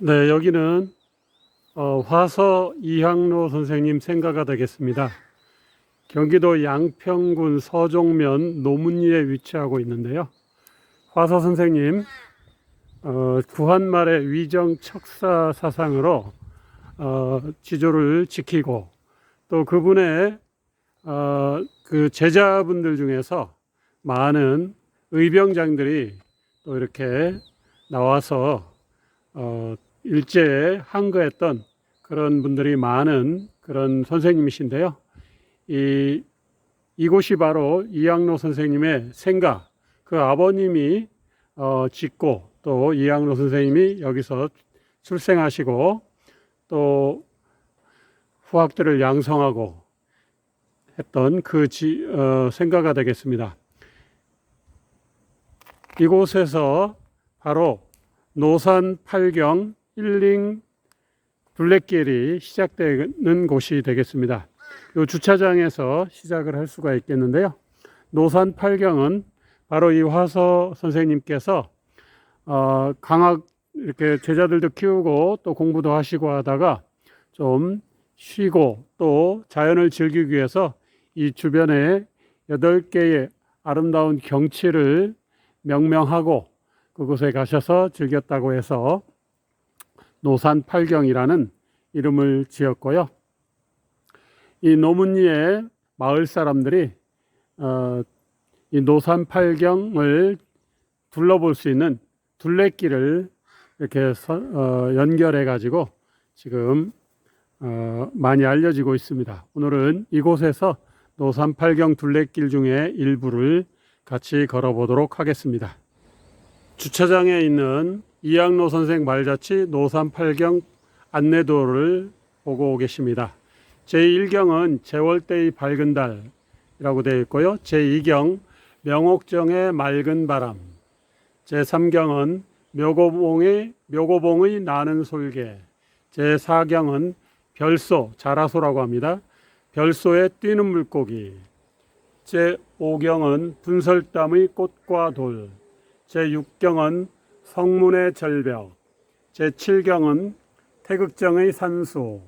네, 여기는 어, 화서 이항로 선생님 생가가 되겠습니다. 경기도 양평군 서종면 노문리에 위치하고 있는데요. 화서 선생님 어, 구한 말의 위정 척사 사상으로 어, 지조를 지키고 또 그분의 어, 그 제자분들 중에서 많은 의병장들이 또 이렇게 나와서 어, 일제에 항거했던 그런 분들이 많은 그런 선생님이신데요. 이, 이곳이 바로 이양로 선생님의 생가, 그 아버님이 어, 짓고 또 이양로 선생님이 여기서 출생하시고 또 후학들을 양성하고 했던 그 지, 어, 생가가 되겠습니다. 이곳에서 바로 노산 팔경 힐링 둘레길이 시작되는 곳이 되겠습니다. 이 주차장에서 시작을 할 수가 있겠는데요. 노산 팔경은 바로 이 화서 선생님께서 어, 강학 이렇게 제자들도 키우고 또 공부도 하시고 하다가 좀 쉬고 또 자연을 즐기기 위해서 이 주변에 여덟 개의 아름다운 경치를 명명하고 그곳에 가셔서 즐겼다고 해서 노산 팔경이라는 이름을 지었고요. 이 노문리의 마을 사람들이 어, 이 노산 팔경을 둘러볼 수 있는 둘레길을 이렇게 서, 어, 연결해 가지고 지금 어, 많이 알려지고 있습니다. 오늘은 이곳에서 노산 팔경 둘레길 중에 일부를 같이 걸어보도록 하겠습니다. 주차장에 있는 이양로 선생 말자치 노산 팔경 안내도를 보고 계십니다. 제1경은 제월대의 밝은 달이라고 되어 있고요. 제2경 명옥정의 맑은 바람. 제3경은 묘고봉의 묘고봉의 나는 솔개. 제4경은 별소 자라소라고 합니다. 별소에 뛰는 물고기. 제5경은 분설담의 꽃과 돌. 제6경은 성문의 절벽. 제7경은 태극정의 산수.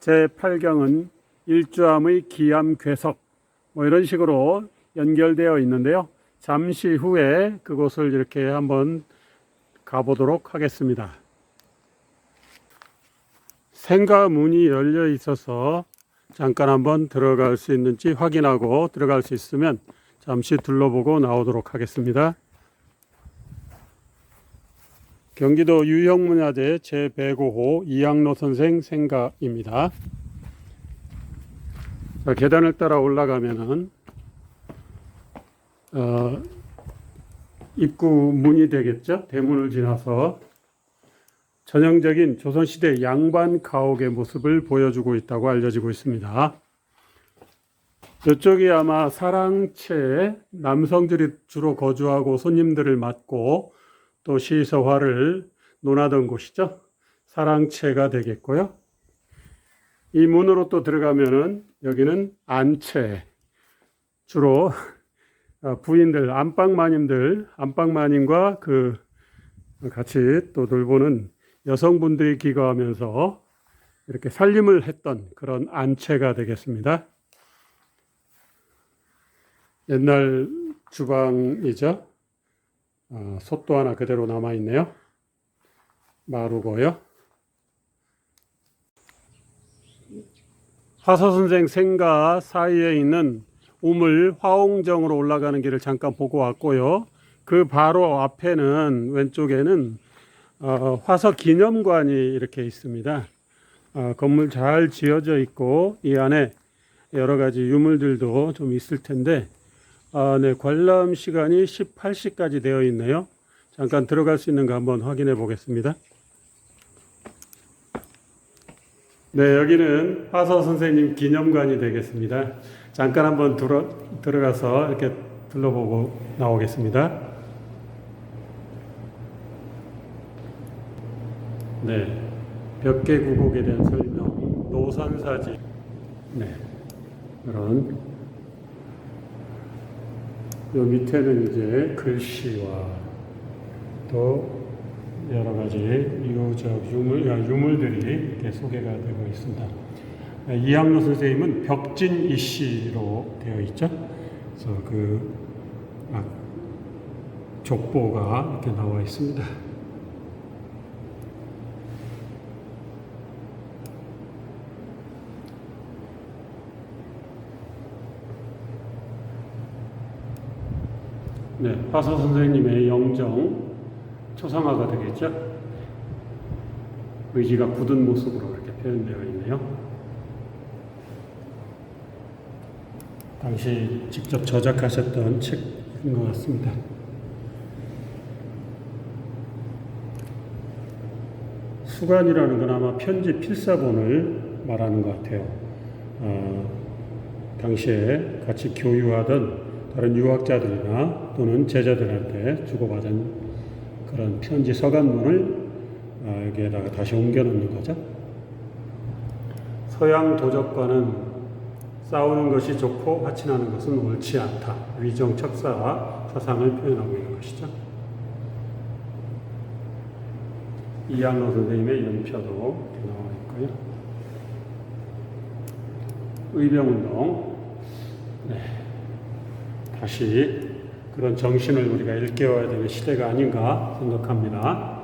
제8경은 일주암의 기암 괴석. 뭐 이런 식으로 연결되어 있는데요. 잠시 후에 그곳을 이렇게 한번 가보도록 하겠습니다. 생가 문이 열려 있어서 잠깐 한번 들어갈 수 있는지 확인하고 들어갈 수 있으면 잠시 둘러보고 나오도록 하겠습니다. 경기도 유형문화재 제105호 이양로 선생 생가입니다. 자, 계단을 따라 올라가면은 어, 입구 문이 되겠죠. 대문을 지나서 전형적인 조선시대 양반 가옥의 모습을 보여주고 있다고 알려지고 있습니다. 이쪽이 아마 사랑채 남성들이 주로 거주하고 손님들을 맞고 또 시서화를 논하던 곳이죠. 사랑채가 되겠고요. 이 문으로 또 들어가면은 여기는 안채. 주로 어, 부인들, 안방마님들, 안방마님과 그 같이 또 돌보는 여성분들이 기거하면서 이렇게 살림을 했던 그런 안채가 되겠습니다. 옛날 주방이죠. 어, 솥도 하나 그대로 남아 있네요. 마루고요. 화서 선생 생가 사이에 있는 우물 화홍정으로 올라가는 길을 잠깐 보고 왔고요. 그 바로 앞에는 왼쪽에는 어, 화서 기념관이 이렇게 있습니다. 어, 건물 잘 지어져 있고 이 안에 여러 가지 유물들도 좀 있을 텐데 아, 네, 관람 시간이 18시까지 되어 있네요. 잠깐 들어갈 수 있는가 한번 확인해 보겠습니다. 네, 여기는 화서 선생님 기념관이 되겠습니다. 잠깐 한번 들어, 들어가서 이렇게 둘러보고 나오겠습니다. 네, 벽계 구곡에 대한 설명, 노산사지, 네, 그런 요 밑에는 이제 글씨와 또 여러 가지 유적 유물 아, 유물들이 이렇게 소개가 되고 있습니다. 네, 이학로 선생님은 벽진 이씨로 되어 있죠. 그래서 그 아, 족보가 이렇게 나와 있습니다. 네, 화서 선생님의 영정 초상화가 되겠죠. 의지가 굳은 모습으로 이렇게 표현되어 있네요. 당시 직접 저작하셨던 책인 것 같습니다. 수간이라는 건 아마 편지 필사본을 말하는 것 같아요. 어, 당시에 같이 교유하던 다른 유학자들이나 또는 제자들한테 주고받은 그런 편지 서간문을 어, 여기에다가 다시 옮겨 놓는 거죠. 서양 도적과는 싸우는 것이 좋고 화친하는 것은 옳지 않다. 위정 척사 사상을 표현하고 있는 것이죠. 이양로 선생님의 연표도 나와 있고요. 의병운동. 네. 다시 그런 정신을 우리가 일깨워야 되는 시대가 아닌가 생각합니다.